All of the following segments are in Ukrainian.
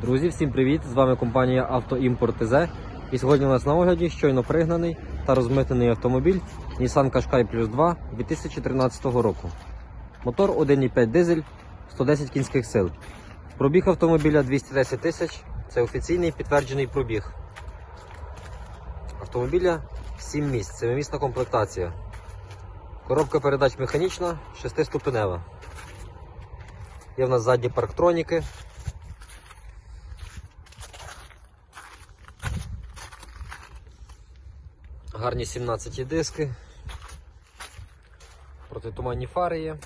Друзі, всім привіт! З вами компанія Автоімпорт ТЗ. І сьогодні у нас на огляді щойно пригнаний та розмитнений автомобіль Nissan Qashqai Plus 2 2013 року. Мотор 1,5 дизель, 110 кінських сил. Пробіг автомобіля 210 тисяч. Це офіційний підтверджений пробіг. Автомобіля 7 місць, 7-місна комплектація. Коробка передач механічна, 6-ступенева. Є в нас задні парктроніки. Гарні 17 диски. Протитуманні фари є.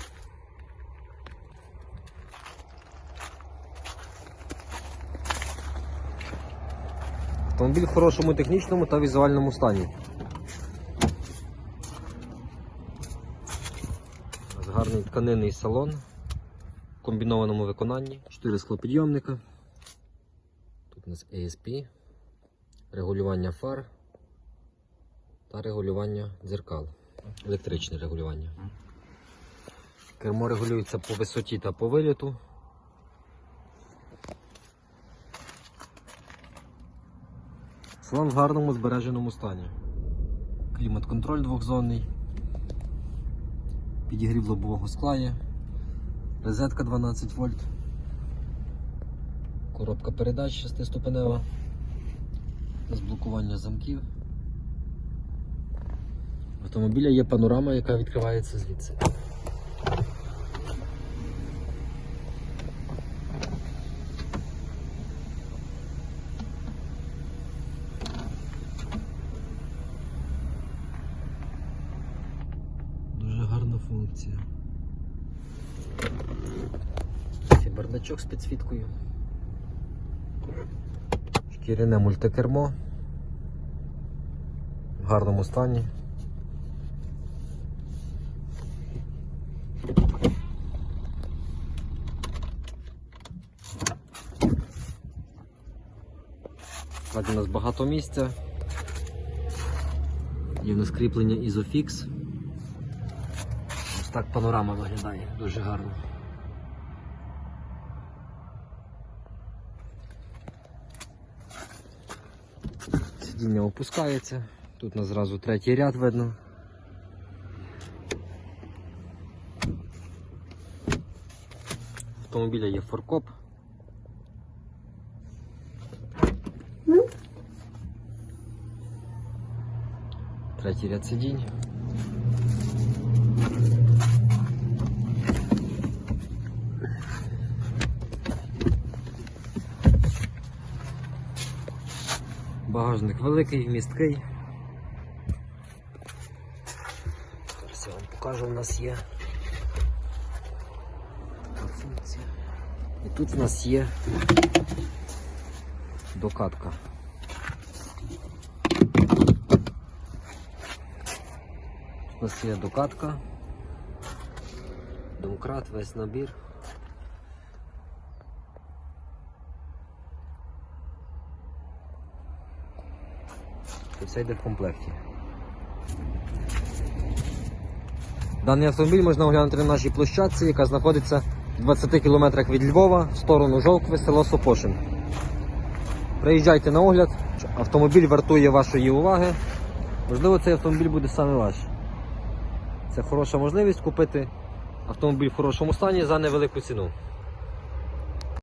Автомобіль в хорошому технічному та візуальному стані. Гарний тканинний салон в комбінованому виконанні. 4 склопідйомника. Тут у нас ASP, регулювання фар та регулювання дзеркал. Електричне регулювання. Кермо регулюється по висоті та по виліту. Салон в гарному збереженому стані. Клімат-контроль двохзонний. Підігрів лобового скла є. Розетка 12 вольт. Коробка передач 6-ступенева. З замків. Автомобіля є панорама, яка відкривається звідси. Дуже гарна функція. Бардачок з підсвіткою. Шкіряне мультикермо. В гарному стані. Ззаді у нас багато місця. Є в нас кріплення Isofix. Ось так панорама виглядає дуже гарно. Сидіння опускається. Тут у нас зразу третій ряд видно. Автомобіля є форкоп. Третій ряд сидінь. Багажник великий, місткий. Зараз я вам покажу, у нас є функція. І тут у нас є докатка. У нас є докатка, домкрат, весь набір. І все йде в комплекті. Даний автомобіль можна оглянути на нашій площадці, яка знаходиться в 20 кілометрах від Львова в сторону Жовкви, село Сопошин. Приїжджайте на огляд, автомобіль вартує вашої уваги. Можливо, цей автомобіль буде саме ваш. Це хороша можливість купити автомобіль в хорошому стані за невелику ціну.